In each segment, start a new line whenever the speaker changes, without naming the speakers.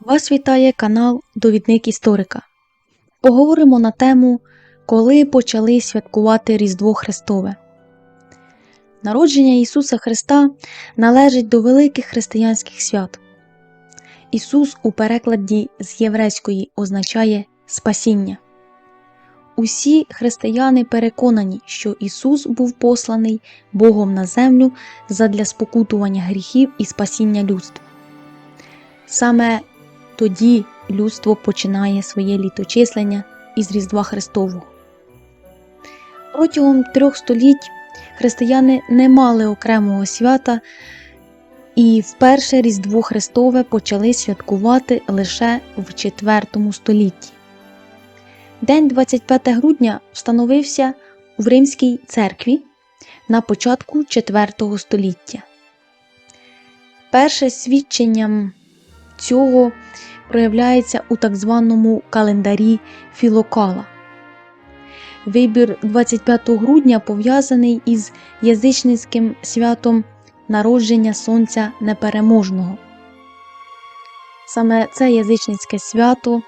Вас вітає канал Довідник Історика. Поговоримо на тему, коли почали святкувати Різдво Христове. Народження Ісуса Христа належить до великих християнських свят. Ісус у перекладі з єврейської означає спасіння. Усі християни переконані, що Ісус був посланий Богом на землю задля спокутування гріхів і спасіння людства. Саме тоді людство починає своє літочислення із Різдва Христового. Протягом трьох століть християни не мали окремого свята, і вперше Різдво Христове почали святкувати лише в IV столітті. День 25 грудня встановився в Римській церкві на початку IV століття. Перше свідченням цього проявляється у так званому календарі Філокала. Вибір 25 грудня пов'язаний із язичницьким святом народження Сонця Непереможного. Саме це язичницьке свято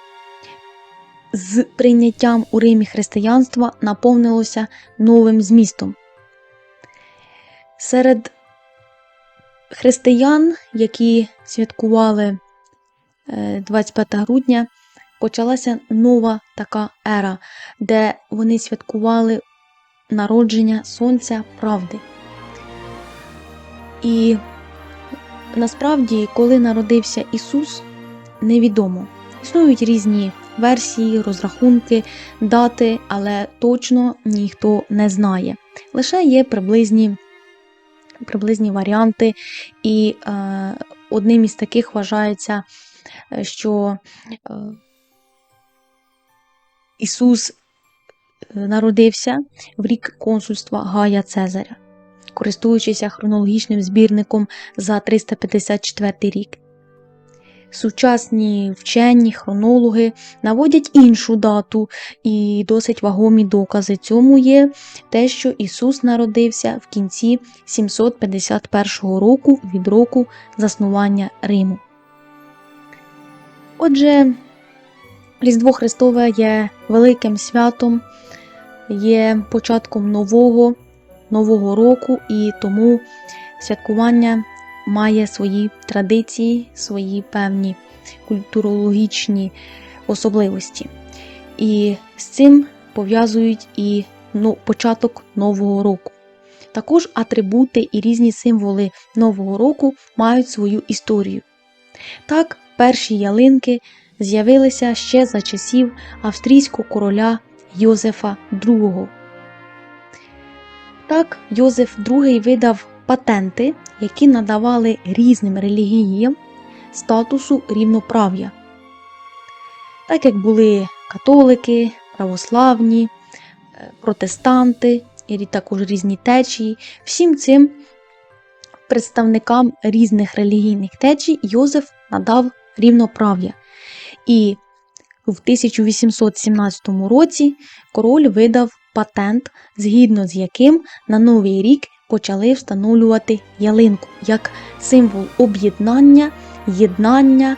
з прийняттям у Римі християнства наповнилося новим змістом. Серед християн, які святкували 25 грудня, почалася нова така ера, де вони святкували народження Сонця Правди. І насправді, коли народився Ісус, невідомо. Існують різні версії, розрахунки, дати, але точно ніхто не знає. Лише є приблизні, приблизні варіанти, і е, одним із таких вважається, що е, Ісус е, народився в рік консульства Гая Цезаря, користуючися хронологічним збірником за 354 рік. Сучасні вчені хронологи наводять іншу дату і досить вагомі докази цьому є те, що Ісус народився в кінці 751 року від року заснування Риму. Отже, Різдво Христове є великим святом, є початком нового, нового року, і тому святкування має свої традиції, свої певні культурологічні особливості. І з цим пов'язують і ну, початок Нового року. Також атрибути і різні символи Нового року мають свою історію. Так, перші ялинки з'явилися ще за часів австрійського короля Йозефа II. Так, Йозеф II видав патенти, які надавали різним релігіям статусу рівноправ'я. Так як були католики, православні, протестанти, і також різні течії, всім цим представникам різних релігійних течій Йозеф надав рівноправ'я. І в 1817 році король видав патент, згідно з яким на новий рік почали встановлювати ялинку як символ об'єднання, єднання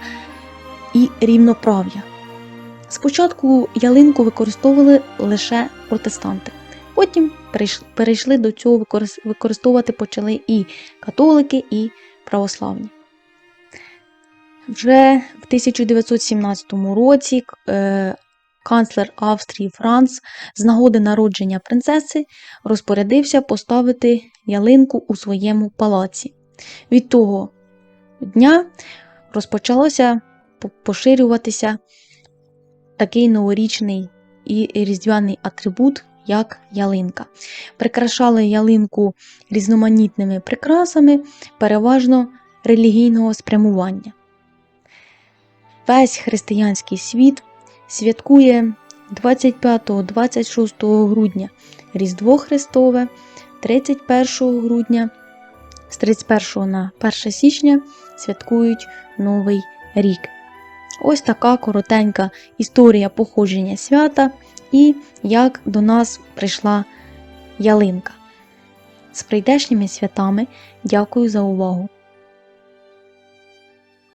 і рівноправ'я. Спочатку ялинку використовували лише протестанти, потім перейшли до цього використовувати почали і католики, і православні. Вже в 1917 році е, канцлер Австрії Франц з нагоди народження принцеси розпорядився поставити ялинку у своєму палаці. Від того дня розпочалося поширюватися такий новорічний і різдвяний атрибут, як ялинка. Прикрашали ялинку різноманітними прикрасами, переважно релігійного спрямування. Весь християнський світ святкує 25-26 грудня Різдво Христове, 31 грудня, з 31 на 1 січня святкують Новий рік. Ось така коротенька історія походження свята і як до нас прийшла ялинка. З прийдешніми святами дякую за увагу!